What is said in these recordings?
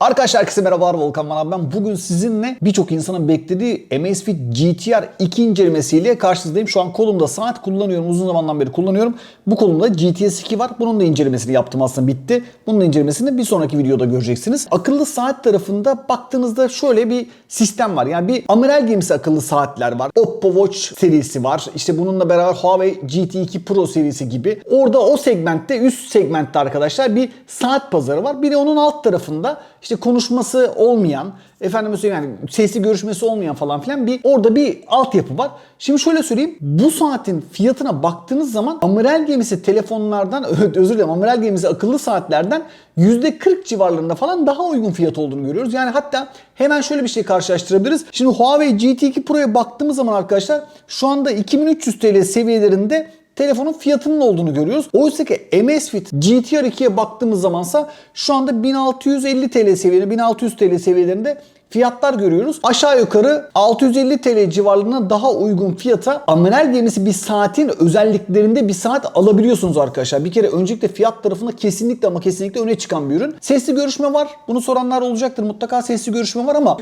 Arkadaşlar herkese merhabalar Volkan Manav ben. Bugün sizinle birçok insanın beklediği Amazfit GTR 2 incelemesiyle karşınızdayım. Şu an kolumda saat kullanıyorum. Uzun zamandan beri kullanıyorum. Bu kolumda GTS 2 var. Bunun da incelemesini yaptım aslında bitti. Bunun incelemesini bir sonraki videoda göreceksiniz. Akıllı saat tarafında baktığınızda şöyle bir sistem var. Yani bir amiral gemisi akıllı saatler var. Oppo Watch serisi var. İşte bununla beraber Huawei GT2 Pro serisi gibi. Orada o segmentte üst segmentte arkadaşlar bir saat pazarı var. Bir de onun alt tarafında işte konuşması olmayan, efendim söyleyeyim yani sesli görüşmesi olmayan falan filan bir orada bir altyapı var. Şimdi şöyle söyleyeyim. Bu saatin fiyatına baktığınız zaman amiral gemisi telefonlardan özür dilerim amiral gemisi akıllı saatlerden %40 civarlarında falan daha uygun fiyat olduğunu görüyoruz. Yani hatta hemen şöyle bir şey karşılaştırabiliriz. Şimdi Huawei GT2 Pro'ya baktığımız zaman arkadaşlar şu anda 2300 TL seviyelerinde telefonun fiyatının olduğunu görüyoruz. Oysa ki Amazfit GTR 2'ye baktığımız zamansa şu anda 1650 TL seviyelerinde, 1600 TL seviyelerinde fiyatlar görüyoruz. Aşağı yukarı 650 TL civarlarına daha uygun fiyata amiral gemisi bir saatin özelliklerinde bir saat alabiliyorsunuz arkadaşlar. Bir kere öncelikle fiyat tarafında kesinlikle ama kesinlikle öne çıkan bir ürün. Sesli görüşme var. Bunu soranlar olacaktır. Mutlaka sesli görüşme var ama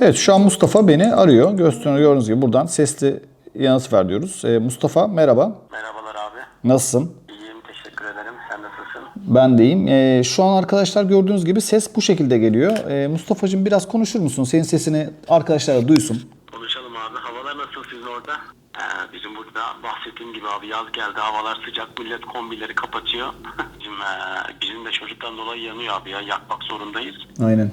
Evet şu an Mustafa beni arıyor. Gördüğünüz gibi buradan sesli yanıt ver diyoruz. Ee, Mustafa merhaba. Merhabalar abi. Nasılsın? İyiyim teşekkür ederim. Sen nasılsın? Ben deyim. Ee, şu an arkadaşlar gördüğünüz gibi ses bu şekilde geliyor. Ee, Mustafa'cığım biraz konuşur musun? Senin sesini arkadaşlar da duysun. Konuşalım abi. Havalar nasıl sizin orada? Ee, bizim burada bahsettiğim gibi abi yaz geldi. Havalar sıcak. Millet kombileri kapatıyor. bizim, ee, bizim de çocuktan dolayı yanıyor abi ya. Yakmak zorundayız. Aynen.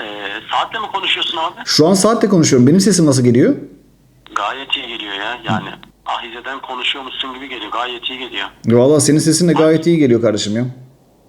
Ee, saatle mi konuşuyorsun abi? Şu an saatte konuşuyorum. Benim sesim nasıl geliyor? Gayet iyi geliyor ya. Yani ahizeden konuşuyormuşsun gibi geliyor. Gayet iyi geliyor. Valla senin sesin de gayet iyi geliyor kardeşim ya.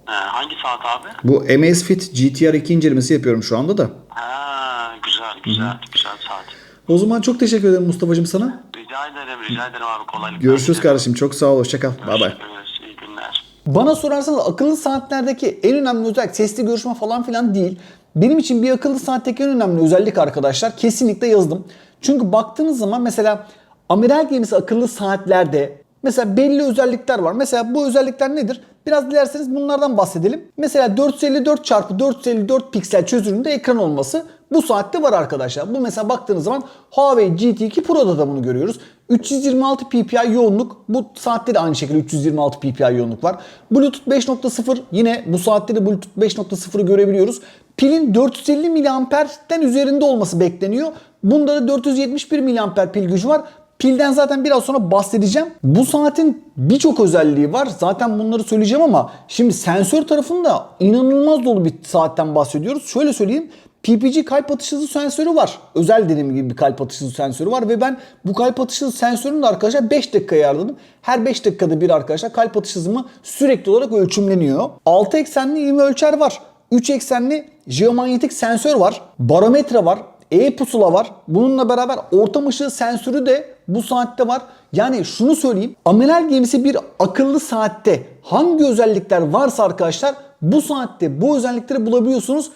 Ee, hangi saat abi? Bu Amazfit GTR 2 incelemesi yapıyorum şu anda da. Ha, güzel güzel. Güzel saat. O zaman çok teşekkür ederim Mustafa'cığım sana. Rica ederim. Rica ederim abi. Kolaylıklar. Görüşürüz dilerim. kardeşim. Çok sağ ol. Hoşça kal. Bay bay. Görüşürüz. İyi günler. Bana sorarsanız akıllı saatlerdeki en önemli özellik sesli görüşme falan filan değil. Benim için bir akıllı saatteki en önemli özellik arkadaşlar kesinlikle yazdım. Çünkü baktığınız zaman mesela amiral gemisi akıllı saatlerde mesela belli özellikler var. Mesela bu özellikler nedir? Biraz dilerseniz bunlardan bahsedelim. Mesela 454 çarpı 454 piksel çözünürlüğünde ekran olması bu saatte var arkadaşlar. Bu mesela baktığınız zaman Huawei GT2 Pro'da da bunu görüyoruz. 326 ppi yoğunluk. Bu saatte de aynı şekilde 326 ppi yoğunluk var. Bluetooth 5.0 yine bu saatte de Bluetooth 5.0'ı görebiliyoruz. Pilin 450 miliamperden üzerinde olması bekleniyor. Bunda da 471 miliamper pil gücü var. Pilden zaten biraz sonra bahsedeceğim. Bu saatin birçok özelliği var. Zaten bunları söyleyeceğim ama şimdi sensör tarafında inanılmaz dolu bir saatten bahsediyoruz. Şöyle söyleyeyim. PPG kalp atış hızı sensörü var. Özel dediğim gibi bir kalp atış hızı sensörü var ve ben bu kalp atış hızı sensörünü de arkadaşlar 5 dakika ayarladım. Her 5 dakikada bir arkadaşlar kalp atış hızımı sürekli olarak ölçümleniyor. 6 eksenli ivme ölçer var. 3 eksenli jeomanyetik sensör var. Barometre var. E-pusula var. Bununla beraber ortam ışığı sensörü de bu saatte var. Yani şunu söyleyeyim. Amiral gemisi bir akıllı saatte hangi özellikler varsa arkadaşlar bu saatte bu özellikleri bulabiliyorsunuz.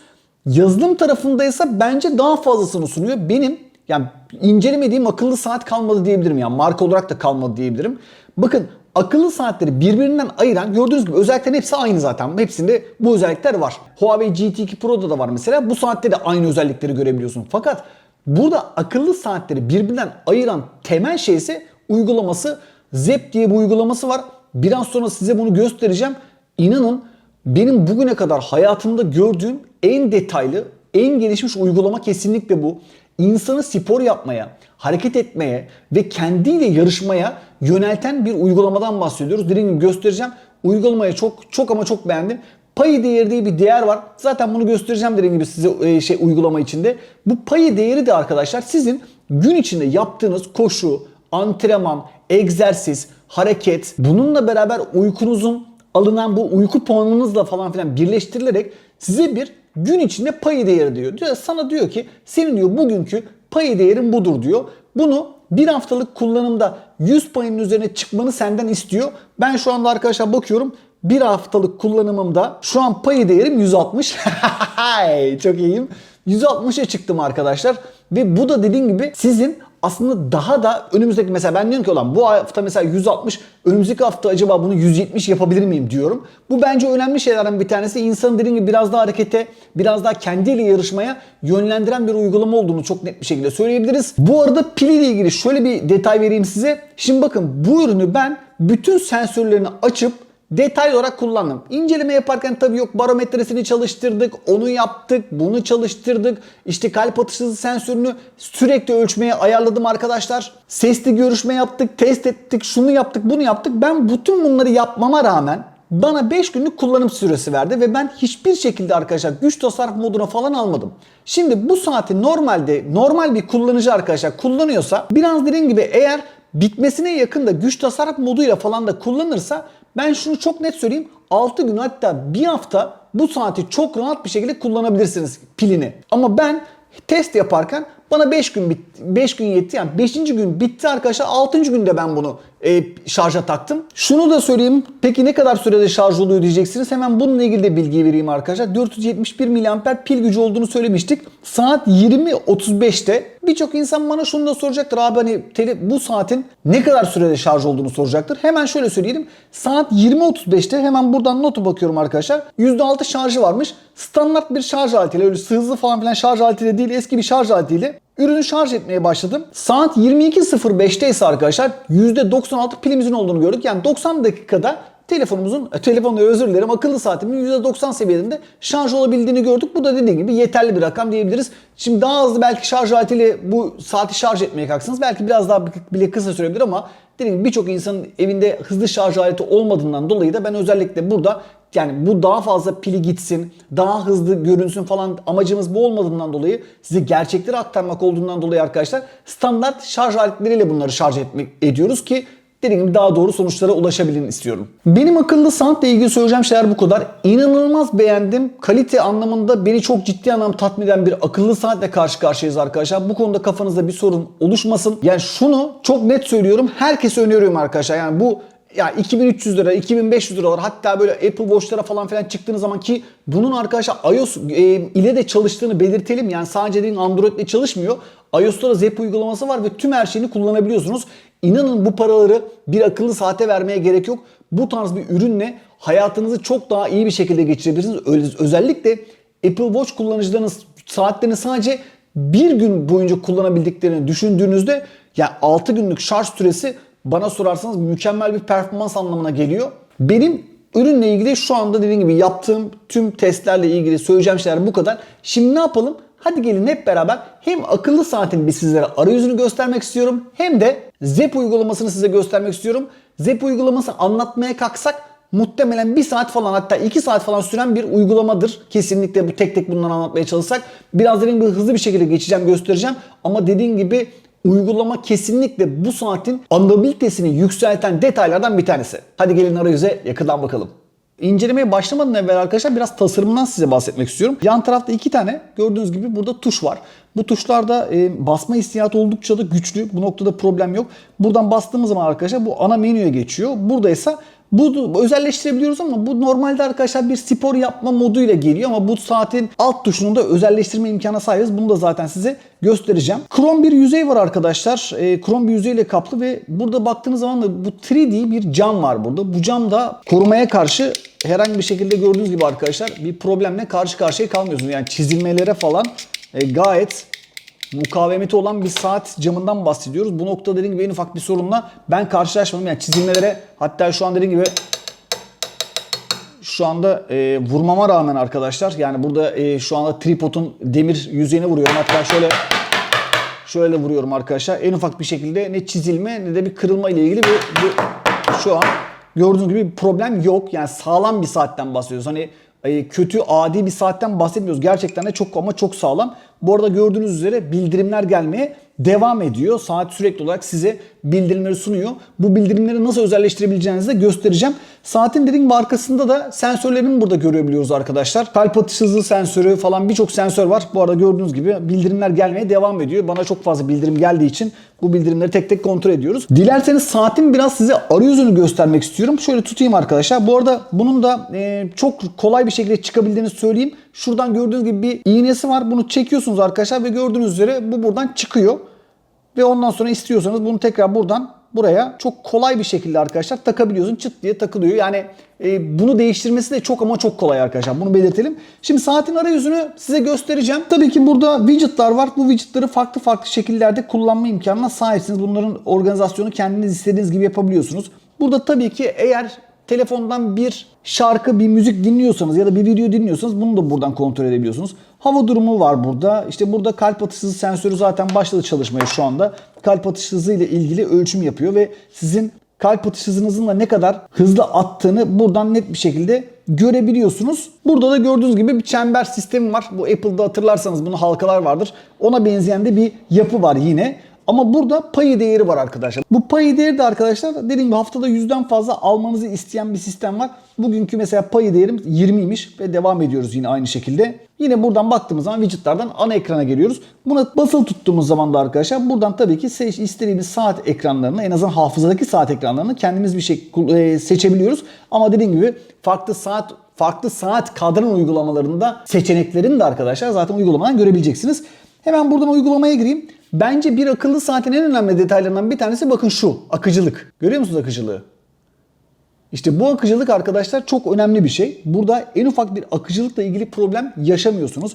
Yazılım tarafındaysa bence daha fazlasını sunuyor. Benim yani incelemediğim akıllı saat kalmadı diyebilirim. Yani marka olarak da kalmadı diyebilirim. Bakın akıllı saatleri birbirinden ayıran gördüğünüz gibi özelliklerin hepsi aynı zaten. Hepsinde bu özellikler var. Huawei GT2 Pro'da da var mesela. Bu saatte de aynı özellikleri görebiliyorsun. Fakat burada akıllı saatleri birbirinden ayıran temel şey ise uygulaması. Zep diye bir uygulaması var. Biraz sonra size bunu göstereceğim. İnanın benim bugüne kadar hayatımda gördüğüm en detaylı, en gelişmiş uygulama kesinlikle bu. İnsanı spor yapmaya, hareket etmeye ve kendiyle yarışmaya yönelten bir uygulamadan bahsediyoruz. Dediğim gibi göstereceğim. Uygulamayı çok çok ama çok beğendim. Payı değeri diye bir değer var. Zaten bunu göstereceğim dediğim gibi size e, şey uygulama içinde. Bu payı değeri de arkadaşlar sizin gün içinde yaptığınız koşu, antrenman, egzersiz, hareket bununla beraber uykunuzun alınan bu uyku puanınızla falan filan birleştirilerek size bir gün içinde payı değeri diyor. diyor. Sana diyor ki senin diyor bugünkü payı değerin budur diyor. Bunu bir haftalık kullanımda 100 payının üzerine çıkmanı senden istiyor. Ben şu anda arkadaşlar bakıyorum bir haftalık kullanımımda şu an payı değerim 160. Çok iyiyim. 160'a çıktım arkadaşlar. Ve bu da dediğim gibi sizin aslında daha da önümüzdeki mesela ben diyorum ki olan bu hafta mesela 160 önümüzdeki hafta acaba bunu 170 yapabilir miyim diyorum. Bu bence önemli şeylerden bir tanesi. İnsanın dediğim gibi biraz daha harekete, biraz daha kendiyle yarışmaya yönlendiren bir uygulama olduğunu çok net bir şekilde söyleyebiliriz. Bu arada pil ile ilgili şöyle bir detay vereyim size. Şimdi bakın bu ürünü ben bütün sensörlerini açıp detaylı olarak kullandım. İnceleme yaparken tabii yok barometresini çalıştırdık, onu yaptık, bunu çalıştırdık. İşte kalp atış hızı sensörünü sürekli ölçmeye ayarladım arkadaşlar. Sesli görüşme yaptık, test ettik, şunu yaptık, bunu yaptık. Ben bütün bunları yapmama rağmen bana 5 günlük kullanım süresi verdi ve ben hiçbir şekilde arkadaşlar güç tasarruf moduna falan almadım. Şimdi bu saati normalde normal bir kullanıcı arkadaşlar kullanıyorsa biraz dediğim gibi eğer bitmesine yakın da güç tasarruf moduyla falan da kullanırsa ben şunu çok net söyleyeyim 6 gün hatta bir hafta bu saati çok rahat bir şekilde kullanabilirsiniz pilini. Ama ben test yaparken bana 5 gün 5 gün yetti. Yani 5. gün bitti arkadaşlar. 6. günde ben bunu e, şarja taktım. Şunu da söyleyeyim. Peki ne kadar sürede şarj oluyor diyeceksiniz. Hemen bununla ilgili de bilgi vereyim arkadaşlar. 471 mAh pil gücü olduğunu söylemiştik. Saat 20.35'te birçok insan bana şunu da soracaktır. Abi hani tele, bu saatin ne kadar sürede şarj olduğunu soracaktır. Hemen şöyle söyleyelim. Saat 20.35'te hemen buradan notu bakıyorum arkadaşlar. %6 şarjı varmış. Standart bir şarj aletiyle öyle hızlı falan filan şarj aletiyle değil eski bir şarj aletiyle ürünü şarj etmeye başladım. Saat 22.05'te ise arkadaşlar %96 pilimizin olduğunu gördük. Yani 90 dakikada telefonumuzun, e, telefonda özür dilerim akıllı saatimin %90 seviyesinde şarj olabildiğini gördük. Bu da dediğim gibi yeterli bir rakam diyebiliriz. Şimdi daha hızlı belki şarj aletiyle bu saati şarj etmeye kalksanız belki biraz daha bile kısa sürebilir ama dediğim gibi birçok insanın evinde hızlı şarj aleti olmadığından dolayı da ben özellikle burada yani bu daha fazla pili gitsin, daha hızlı görünsün falan amacımız bu olmadığından dolayı size gerçekleri aktarmak olduğundan dolayı arkadaşlar standart şarj aletleriyle bunları şarj etmek ediyoruz ki dediğim gibi daha doğru sonuçlara ulaşabilin istiyorum. Benim akıllı saatle ilgili söyleyeceğim şeyler bu kadar. İnanılmaz beğendim. Kalite anlamında beni çok ciddi anlamda tatmin eden bir akıllı saatle karşı karşıyayız arkadaşlar. Bu konuda kafanızda bir sorun oluşmasın. Yani şunu çok net söylüyorum. Herkese öneriyorum arkadaşlar. Yani bu ya 2300 lira, 2500 liralar hatta böyle Apple Watch'lara falan filan çıktığınız zaman ki bunun arkadaşlar iOS e, ile de çalıştığını belirtelim. Yani sadece değil Android ile çalışmıyor. iOS'ta da Zep uygulaması var ve tüm her şeyini kullanabiliyorsunuz. İnanın bu paraları bir akıllı saate vermeye gerek yok. Bu tarz bir ürünle hayatınızı çok daha iyi bir şekilde geçirebilirsiniz. Özellikle Apple Watch kullanıcılarınız saatlerini sadece bir gün boyunca kullanabildiklerini düşündüğünüzde yani 6 günlük şarj süresi bana sorarsanız mükemmel bir performans anlamına geliyor. Benim ürünle ilgili şu anda dediğim gibi yaptığım tüm testlerle ilgili söyleyeceğim şeyler bu kadar. Şimdi ne yapalım? Hadi gelin hep beraber hem akıllı saatin bir sizlere arayüzünü göstermek istiyorum hem de Zep uygulamasını size göstermek istiyorum. Zep uygulaması anlatmaya kalksak muhtemelen bir saat falan hatta iki saat falan süren bir uygulamadır. Kesinlikle bu tek tek bunları anlatmaya çalışsak. Biraz dediğim gibi hızlı bir şekilde geçeceğim göstereceğim. Ama dediğim gibi uygulama kesinlikle bu saatin anabilitesini yükselten detaylardan bir tanesi. Hadi gelin arayüze yakından bakalım. İncelemeye başlamadan evvel arkadaşlar biraz tasarımdan size bahsetmek istiyorum. Yan tarafta iki tane gördüğünüz gibi burada tuş var. Bu tuşlarda e, basma hissiyatı oldukça da güçlü. Bu noktada problem yok. Buradan bastığımız zaman arkadaşlar bu ana menüye geçiyor. Burada ise bu özelleştirebiliyoruz ama bu normalde arkadaşlar bir spor yapma moduyla geliyor ama bu saatin alt tuşunu da özelleştirme imkanına sahibiz. Bunu da zaten size göstereceğim. Krom bir yüzey var arkadaşlar. E, krom bir yüzeyle kaplı ve burada baktığınız zaman da bu 3D bir cam var burada. Bu cam da korumaya karşı herhangi bir şekilde gördüğünüz gibi arkadaşlar bir problemle karşı karşıya kalmıyorsunuz. Yani çizilmelere falan e, gayet mukavemeti olan bir saat camından bahsediyoruz. Bu noktada dediğim gibi en ufak bir sorunla ben karşılaşmadım. Yani çizilmelere hatta şu an dediğim gibi şu anda e, vurmama rağmen arkadaşlar yani burada e, şu anda tripodun demir yüzeyine vuruyorum. Hatta şöyle şöyle vuruyorum arkadaşlar. En ufak bir şekilde ne çizilme ne de bir kırılma ile ilgili bir, bir şu an gördüğünüz gibi bir problem yok. Yani sağlam bir saatten bahsediyoruz. Hani e, kötü adi bir saatten bahsetmiyoruz. Gerçekten de çok ama çok sağlam. Bu arada gördüğünüz üzere bildirimler gelmeye devam ediyor. Saat sürekli olarak size bildirimleri sunuyor. Bu bildirimleri nasıl özelleştirebileceğinizi de göstereceğim. Saatin dediğim gibi arkasında da sensörlerini burada görebiliyoruz arkadaşlar. Kalp atış hızı sensörü falan birçok sensör var. Bu arada gördüğünüz gibi bildirimler gelmeye devam ediyor. Bana çok fazla bildirim geldiği için bu bildirimleri tek tek kontrol ediyoruz. Dilerseniz saatin biraz size arayüzünü göstermek istiyorum. Şöyle tutayım arkadaşlar. Bu arada bunun da e, çok kolay bir şekilde çıkabildiğini söyleyeyim. Şuradan gördüğünüz gibi bir iğnesi var. Bunu çekiyorsunuz arkadaşlar ve gördüğünüz üzere bu buradan çıkıyor. Ve ondan sonra istiyorsanız bunu tekrar buradan buraya çok kolay bir şekilde arkadaşlar takabiliyorsun. Çıt diye takılıyor. Yani e, bunu değiştirmesi de çok ama çok kolay arkadaşlar. Bunu belirtelim. Şimdi saatin arayüzünü size göstereceğim. Tabii ki burada widgetlar var. Bu widgetları farklı farklı şekillerde kullanma imkanına sahipsiniz. Bunların organizasyonu kendiniz istediğiniz gibi yapabiliyorsunuz. Burada tabii ki eğer telefondan bir şarkı, bir müzik dinliyorsanız ya da bir video dinliyorsanız bunu da buradan kontrol edebiliyorsunuz. Hava durumu var burada. İşte burada kalp atış hızı sensörü zaten başladı çalışmaya şu anda. Kalp atış hızı ile ilgili ölçüm yapıyor ve sizin kalp atış hızınızın da ne kadar hızlı attığını buradan net bir şekilde görebiliyorsunuz. Burada da gördüğünüz gibi bir çember sistemi var. Bu Apple'da hatırlarsanız bunun halkalar vardır. Ona benzeyen de bir yapı var yine. Ama burada payı değeri var arkadaşlar. Bu payı değeri de arkadaşlar dediğim gibi haftada yüzden fazla almanızı isteyen bir sistem var. Bugünkü mesela payı değerim 20'ymiş ve devam ediyoruz yine aynı şekilde. Yine buradan baktığımız zaman widgetlardan ana ekrana geliyoruz. Buna basılı tuttuğumuz zaman da arkadaşlar buradan tabii ki seç, istediğimiz saat ekranlarını en azından hafızadaki saat ekranlarını kendimiz bir şey e, seçebiliyoruz. Ama dediğim gibi farklı saat farklı saat kadran uygulamalarında seçeneklerini de arkadaşlar zaten uygulamadan görebileceksiniz. Hemen buradan uygulamaya gireyim. Bence bir akıllı saatin en önemli detaylarından bir tanesi bakın şu akıcılık. Görüyor musunuz akıcılığı? İşte bu akıcılık arkadaşlar çok önemli bir şey. Burada en ufak bir akıcılıkla ilgili problem yaşamıyorsunuz.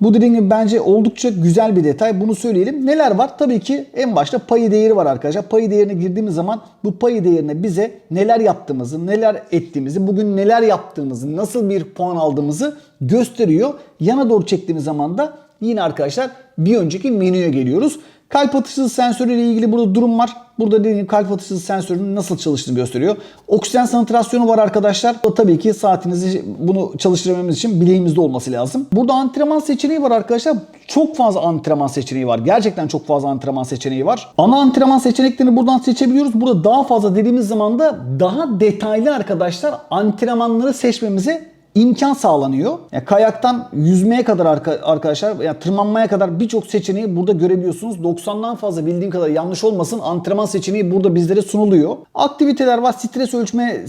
Bu dediğim gibi bence oldukça güzel bir detay. Bunu söyleyelim. Neler var? Tabii ki en başta payı değeri var arkadaşlar. Payı değerine girdiğimiz zaman bu payı değerine bize neler yaptığımızı, neler ettiğimizi, bugün neler yaptığımızı, nasıl bir puan aldığımızı gösteriyor. Yana doğru çektiğimiz zaman da yine arkadaşlar bir önceki menüye geliyoruz. Kalp atış sensörü ile ilgili burada durum var. Burada dediğim kalp atış sensörünün nasıl çalıştığını gösteriyor. Oksijen santrasyonu var arkadaşlar. Bu tabii ki saatinizi bunu çalıştırabilmemiz için bileğimizde olması lazım. Burada antrenman seçeneği var arkadaşlar. Çok fazla antrenman seçeneği var. Gerçekten çok fazla antrenman seçeneği var. Ana antrenman seçeneklerini buradan seçebiliyoruz. Burada daha fazla dediğimiz zaman da daha detaylı arkadaşlar antrenmanları seçmemize imkan sağlanıyor. Yani kayaktan yüzmeye kadar arka- arkadaşlar yani tırmanmaya kadar birçok seçeneği burada görebiliyorsunuz. 90'dan fazla bildiğim kadar yanlış olmasın antrenman seçeneği burada bizlere sunuluyor. Aktiviteler var. Stres ölçme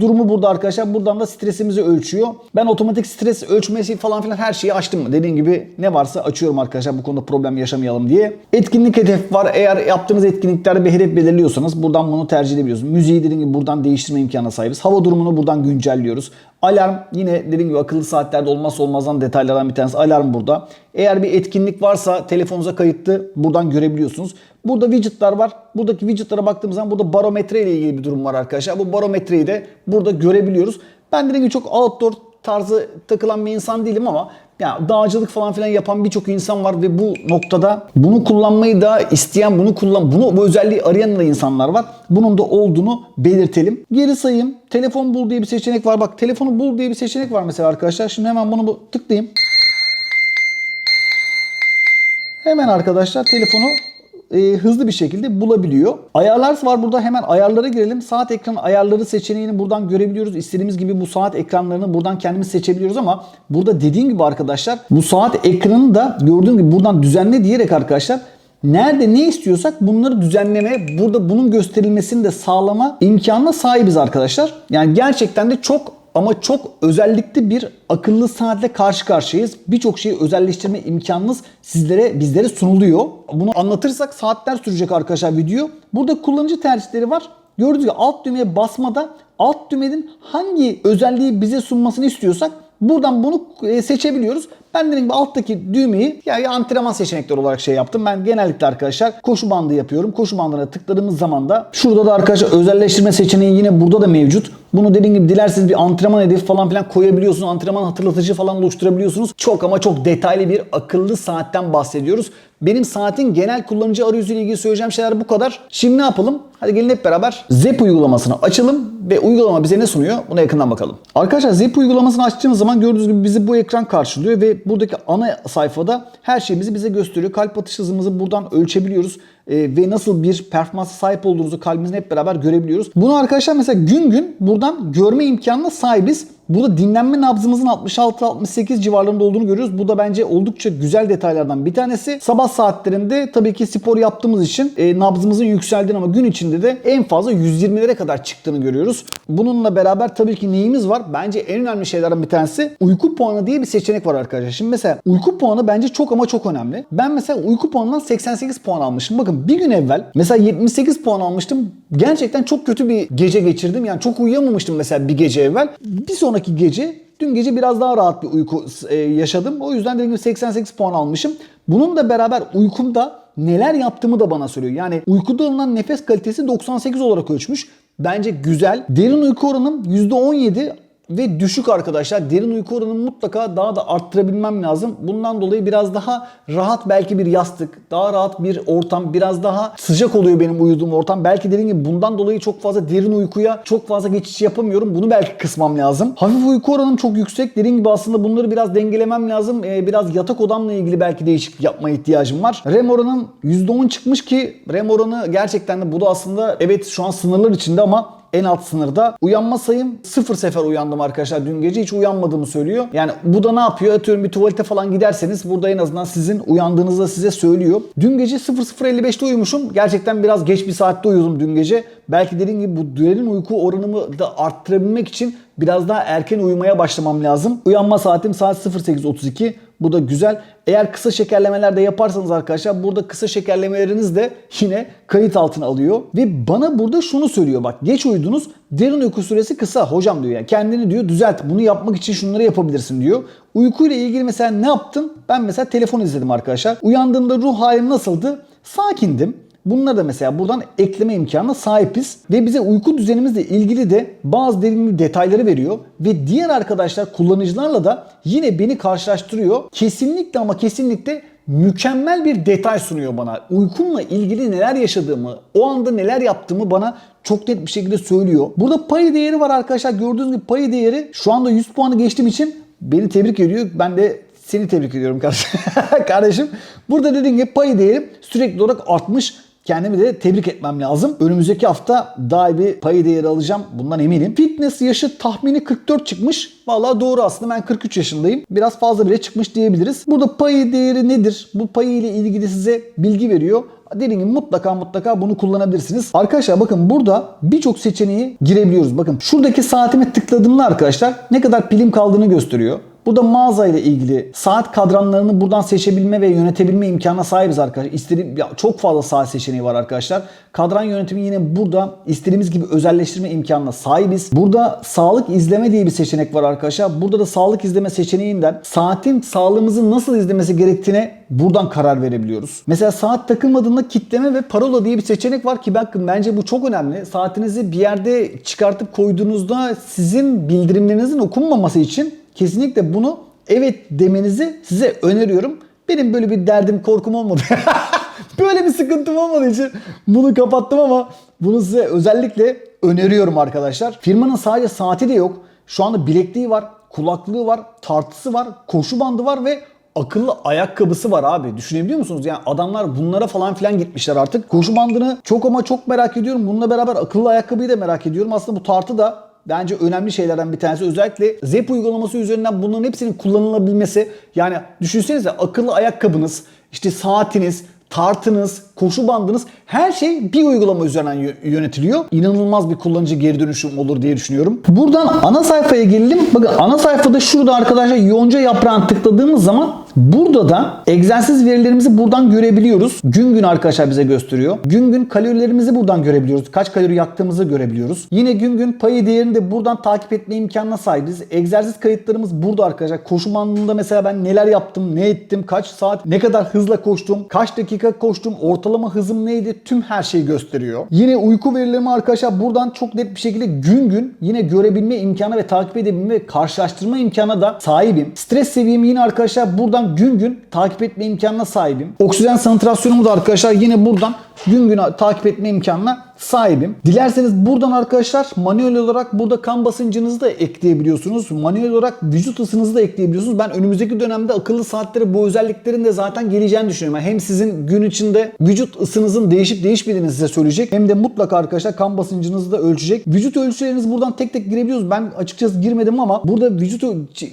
durumu burada arkadaşlar. Buradan da stresimizi ölçüyor. Ben otomatik stres ölçmesi falan filan her şeyi açtım. Dediğim gibi ne varsa açıyorum arkadaşlar bu konuda problem yaşamayalım diye. Etkinlik hedef var. Eğer yaptığınız etkinliklerde bir hedef belirliyorsanız buradan bunu tercih edebiliyorsunuz. Müziği dediğim gibi buradan değiştirme imkanına sahibiz. Hava durumunu buradan güncelliyoruz. Alarm yine dediğim gibi akıllı saatlerde olmazsa olmazdan detaylardan bir tanesi alarm burada. Eğer bir etkinlik varsa telefonunuza kayıtlı buradan görebiliyorsunuz. Burada widgetlar var. Buradaki widgetlara baktığımız zaman burada barometre ile ilgili bir durum var arkadaşlar. Bu barometreyi de burada görebiliyoruz. Ben dediğim gibi çok outdoor tarzı takılan bir insan değilim ama ya dağcılık falan filan yapan birçok insan var ve bu noktada bunu kullanmayı da isteyen, bunu kullan, bunu bu özelliği arayan da insanlar var. Bunun da olduğunu belirtelim. Geri sayayım. Telefon bul diye bir seçenek var. Bak telefonu bul diye bir seçenek var mesela arkadaşlar. Şimdi hemen bunu bu- tıklayayım. Hemen arkadaşlar telefonu e, hızlı bir şekilde bulabiliyor. Ayarlar var burada hemen ayarlara girelim. Saat ekranı ayarları seçeneğini buradan görebiliyoruz. İstediğimiz gibi bu saat ekranlarını buradan kendimiz seçebiliyoruz ama burada dediğim gibi arkadaşlar bu saat ekranını da gördüğüm gibi buradan düzenle diyerek arkadaşlar Nerede ne istiyorsak bunları düzenleme, burada bunun gösterilmesini de sağlama imkanına sahibiz arkadaşlar. Yani gerçekten de çok ama çok özellikli bir akıllı saatle karşı karşıyayız. Birçok şeyi özelleştirme imkanınız sizlere bizlere sunuluyor. Bunu anlatırsak saatler sürecek arkadaşlar video. Burada kullanıcı tercihleri var. Gördüğünüz gibi alt düğmeye basmada alt düğmenin hangi özelliği bize sunmasını istiyorsak buradan bunu e, seçebiliyoruz. Ben dediğim gibi alttaki düğmeyi yani antrenman seçenekleri olarak şey yaptım. Ben genellikle arkadaşlar koşu bandı yapıyorum. Koşu bandına tıkladığımız zaman da şurada da arkadaşlar özelleştirme seçeneği yine burada da mevcut. Bunu dediğim gibi dilerseniz bir antrenman hedefi falan filan koyabiliyorsunuz. Antrenman hatırlatıcı falan oluşturabiliyorsunuz. Çok ama çok detaylı bir akıllı saatten bahsediyoruz. Benim saatin genel kullanıcı arayüzü ile ilgili söyleyeceğim şeyler bu kadar. Şimdi ne yapalım? Hadi gelin hep beraber Zep uygulamasını açalım ve uygulama bize ne sunuyor? Buna yakından bakalım. Arkadaşlar Zep uygulamasını açtığımız zaman gördüğünüz gibi bizi bu ekran karşılıyor ve buradaki ana sayfada her şeyimizi bize gösteriyor. Kalp atış hızımızı buradan ölçebiliyoruz Ee, ve nasıl bir performansa sahip olduğumuzu kalbimizle hep beraber görebiliyoruz. Bunu arkadaşlar mesela gün gün buradan görme imkanına sahibiz. Burada dinlenme nabzımızın 66-68 civarlarında olduğunu görüyoruz. Bu da bence oldukça güzel detaylardan bir tanesi. Sabah saatlerinde tabii ki spor yaptığımız için e, nabzımızın yükseldiğini ama gün içinde de en fazla 120'lere kadar çıktığını görüyoruz. Bununla beraber tabii ki neyimiz var? Bence en önemli şeylerden bir tanesi uyku puanı diye bir seçenek var arkadaşlar. Şimdi mesela uyku puanı bence çok ama çok önemli. Ben mesela uyku puanından 88 puan almışım. Bakın bir gün evvel mesela 78 puan almıştım. Gerçekten çok kötü bir gece geçirdim. Yani çok uyuyamamıştım mesela bir gece evvel. Bir sonraki gece dün gece biraz daha rahat bir uyku e, yaşadım. O yüzden dediğim gibi 88 puan almışım. Bununla beraber uykumda neler yaptığımı da bana söylüyor. Yani uykuda alınan nefes kalitesi 98 olarak ölçmüş. Bence güzel. Derin uyku oranım %17 ve düşük arkadaşlar. Derin uyku oranını mutlaka daha da arttırabilmem lazım. Bundan dolayı biraz daha rahat belki bir yastık, daha rahat bir ortam, biraz daha sıcak oluyor benim uyuduğum ortam. Belki dediğim gibi bundan dolayı çok fazla derin uykuya çok fazla geçiş yapamıyorum. Bunu belki kısmam lazım. Hafif uyku oranım çok yüksek. Dediğim gibi aslında bunları biraz dengelemem lazım. Ee, biraz yatak odamla ilgili belki değişiklik yapmaya ihtiyacım var. REM oranım %10 çıkmış ki REM oranı gerçekten de bu da aslında evet şu an sınırlar içinde ama en alt sınırda. Uyanma sayım sıfır sefer uyandım arkadaşlar. Dün gece hiç uyanmadığımı söylüyor. Yani bu da ne yapıyor? Atıyorum bir tuvalete falan giderseniz burada en azından sizin uyandığınızda size söylüyor. Dün gece 00.55'te uyumuşum. Gerçekten biraz geç bir saatte uyudum dün gece. Belki dediğim gibi bu derin uyku oranımı da arttırabilmek için biraz daha erken uyumaya başlamam lazım. Uyanma saatim saat 08.32. Bu da güzel. Eğer kısa şekerlemeler de yaparsanız arkadaşlar burada kısa şekerlemeleriniz de yine kayıt altına alıyor. Ve bana burada şunu söylüyor bak geç uyudunuz derin uyku süresi kısa hocam diyor yani kendini diyor düzelt bunu yapmak için şunları yapabilirsin diyor. Uykuyla ilgili mesela ne yaptın? Ben mesela telefon izledim arkadaşlar. Uyandığımda ruh halim nasıldı? Sakindim. Bunları da mesela buradan ekleme imkanına sahibiz. Ve bize uyku düzenimizle ilgili de bazı dediğim detayları veriyor. Ve diğer arkadaşlar kullanıcılarla da yine beni karşılaştırıyor. Kesinlikle ama kesinlikle mükemmel bir detay sunuyor bana. Uykumla ilgili neler yaşadığımı, o anda neler yaptığımı bana çok net bir şekilde söylüyor. Burada payı değeri var arkadaşlar. Gördüğünüz gibi payı değeri şu anda 100 puanı geçtiğim için beni tebrik ediyor. Ben de seni tebrik ediyorum kardeşim. kardeşim. Burada dediğim gibi payı değerim sürekli olarak artmış. Kendimi de tebrik etmem lazım. Önümüzdeki hafta daha bir payı değeri alacağım. Bundan eminim. Fitness yaşı tahmini 44 çıkmış. Vallahi doğru aslında ben 43 yaşındayım. Biraz fazla bile çıkmış diyebiliriz. Burada payı değeri nedir? Bu payı ile ilgili size bilgi veriyor. Dediğim gibi mutlaka mutlaka bunu kullanabilirsiniz. Arkadaşlar bakın burada birçok seçeneği girebiliyoruz. Bakın şuradaki saatime tıkladığımda arkadaşlar ne kadar pilim kaldığını gösteriyor. Burada mağaza ile ilgili saat kadranlarını buradan seçebilme ve yönetebilme imkanına sahibiz arkadaşlar. İstediğim, ya çok fazla saat seçeneği var arkadaşlar. Kadran yönetimi yine burada istediğimiz gibi özelleştirme imkanına sahibiz. Burada sağlık izleme diye bir seçenek var arkadaşlar. Burada da sağlık izleme seçeneğinden saatin sağlığımızı nasıl izlemesi gerektiğine buradan karar verebiliyoruz. Mesela saat takılmadığında kitleme ve parola diye bir seçenek var ki bakın bence bu çok önemli. Saatinizi bir yerde çıkartıp koyduğunuzda sizin bildirimlerinizin okunmaması için kesinlikle bunu evet demenizi size öneriyorum. Benim böyle bir derdim korkum olmadı. böyle bir sıkıntım olmadığı için bunu kapattım ama bunu size özellikle öneriyorum arkadaşlar. Firmanın sadece saati de yok. Şu anda bilekliği var, kulaklığı var, tartısı var, koşu bandı var ve akıllı ayakkabısı var abi. Düşünebiliyor musunuz? Yani adamlar bunlara falan filan gitmişler artık. Koşu bandını çok ama çok merak ediyorum. Bununla beraber akıllı ayakkabıyı da merak ediyorum. Aslında bu tartı da bence önemli şeylerden bir tanesi. Özellikle Zep uygulaması üzerinden bunların hepsinin kullanılabilmesi. Yani düşünsenize akıllı ayakkabınız, işte saatiniz, tartınız, koşu bandınız her şey bir uygulama üzerinden yö- yönetiliyor. İnanılmaz bir kullanıcı geri dönüşüm olur diye düşünüyorum. Buradan ana sayfaya gelelim. Bakın ana sayfada şurada arkadaşlar yonca yaprağını tıkladığımız zaman burada da egzersiz verilerimizi buradan görebiliyoruz. Gün gün arkadaşlar bize gösteriyor. Gün gün kalorilerimizi buradan görebiliyoruz. Kaç kalori yaktığımızı görebiliyoruz. Yine gün gün payı değerini de buradan takip etme imkanına sahibiz. Egzersiz kayıtlarımız burada arkadaşlar. Koşu bandında mesela ben neler yaptım, ne ettim, kaç saat, ne kadar hızla koştum, kaç dakika koştum, ortalama hızım neydi tüm her şeyi gösteriyor. Yine uyku verilerimi arkadaşlar buradan çok net bir şekilde gün gün yine görebilme imkanı ve takip edebilme ve karşılaştırma imkanına da sahibim. Stres seviyemi yine arkadaşlar buradan gün gün takip etme imkanına sahibim. Oksijen santrasyonumu da arkadaşlar yine buradan gün gün takip etme imkanına sahibim. Dilerseniz buradan arkadaşlar manuel olarak burada kan basıncınızı da ekleyebiliyorsunuz. Manuel olarak vücut ısınızı da ekleyebiliyorsunuz. Ben önümüzdeki dönemde akıllı saatlere bu özelliklerin de zaten geleceğini düşünüyorum. Yani hem sizin gün içinde vücut ısınızın değişip değişmediğini size söyleyecek. Hem de mutlaka arkadaşlar kan basıncınızı da ölçecek. Vücut ölçülerinizi buradan tek tek girebiliyoruz. Ben açıkçası girmedim ama burada vücut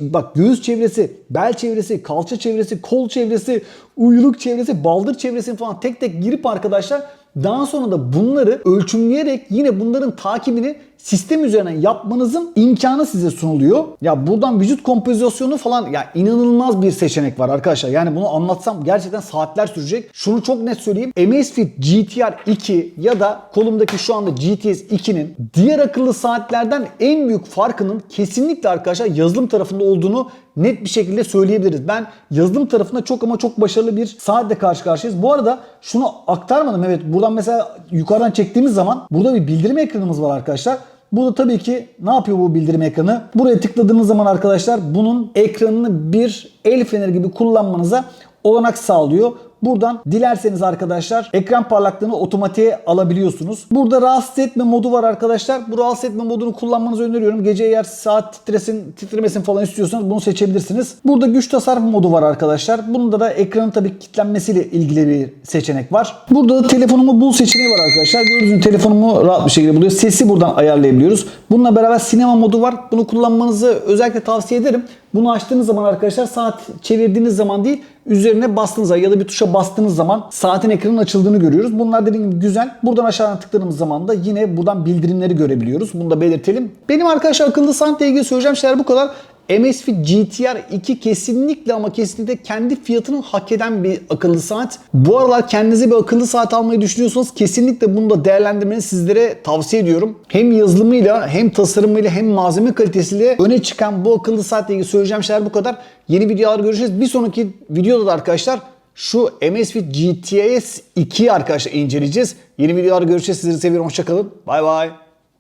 bak göğüs çevresi, bel çevresi, kalça çevresi, kol çevresi, uyluk çevresi, baldır çevresini falan tek tek girip arkadaşlar daha sonra da bunları ölçümleyerek yine bunların takibini sistem üzerinden yapmanızın imkanı size sunuluyor. Ya buradan vücut kompozisyonu falan ya inanılmaz bir seçenek var arkadaşlar. Yani bunu anlatsam gerçekten saatler sürecek. Şunu çok net söyleyeyim. Amazfit GTR 2 ya da kolumdaki şu anda GTS 2'nin diğer akıllı saatlerden en büyük farkının kesinlikle arkadaşlar yazılım tarafında olduğunu net bir şekilde söyleyebiliriz. Ben yazılım tarafında çok ama çok başarılı bir saatle karşı karşıyayız. Bu arada şunu aktarmadım. Evet buradan mesela yukarıdan çektiğimiz zaman burada bir bildirim ekranımız var arkadaşlar. Burada tabii ki ne yapıyor bu bildirim ekranı? Buraya tıkladığınız zaman arkadaşlar bunun ekranını bir el feneri gibi kullanmanıza olanak sağlıyor. Buradan dilerseniz arkadaşlar ekran parlaklığını otomatiğe alabiliyorsunuz. Burada rahatsız etme modu var arkadaşlar. Bu rahatsız etme modunu kullanmanızı öneriyorum. Gece eğer saat titresin, titremesin falan istiyorsanız bunu seçebilirsiniz. Burada güç tasarruf modu var arkadaşlar. Bunda da ekranın tabii kilitlenmesiyle ilgili bir seçenek var. Burada da telefonumu bul seçeneği var arkadaşlar. Gördüğünüz telefonumu rahat bir şekilde buluyor. Sesi buradan ayarlayabiliyoruz. Bununla beraber sinema modu var. Bunu kullanmanızı özellikle tavsiye ederim. Bunu açtığınız zaman arkadaşlar saat çevirdiğiniz zaman değil üzerine bastığınız ya da bir tuşa bastığınız zaman saatin ekranının açıldığını görüyoruz. Bunlar dediğim gibi güzel. Buradan aşağıdan tıkladığımız zaman da yine buradan bildirimleri görebiliyoruz. Bunu da belirtelim. Benim arkadaşlar akıllı saatle ilgili söyleyeceğim şeyler bu kadar. Amazfit GTR 2 kesinlikle ama kesinlikle kendi fiyatını hak eden bir akıllı saat. Bu aralar kendinize bir akıllı saat almayı düşünüyorsanız kesinlikle bunu da değerlendirmeni sizlere tavsiye ediyorum. Hem yazılımıyla hem tasarımıyla hem malzeme kalitesiyle öne çıkan bu akıllı saatle ilgili söyleyeceğim şeyler bu kadar. Yeni videolar görüşeceğiz. Bir sonraki videoda da arkadaşlar şu Amazfit GTS 2'yi arkadaşlar inceleyeceğiz. Yeni videolar görüşeceğiz. Sizleri seviyorum. Hoşçakalın. Bay bay.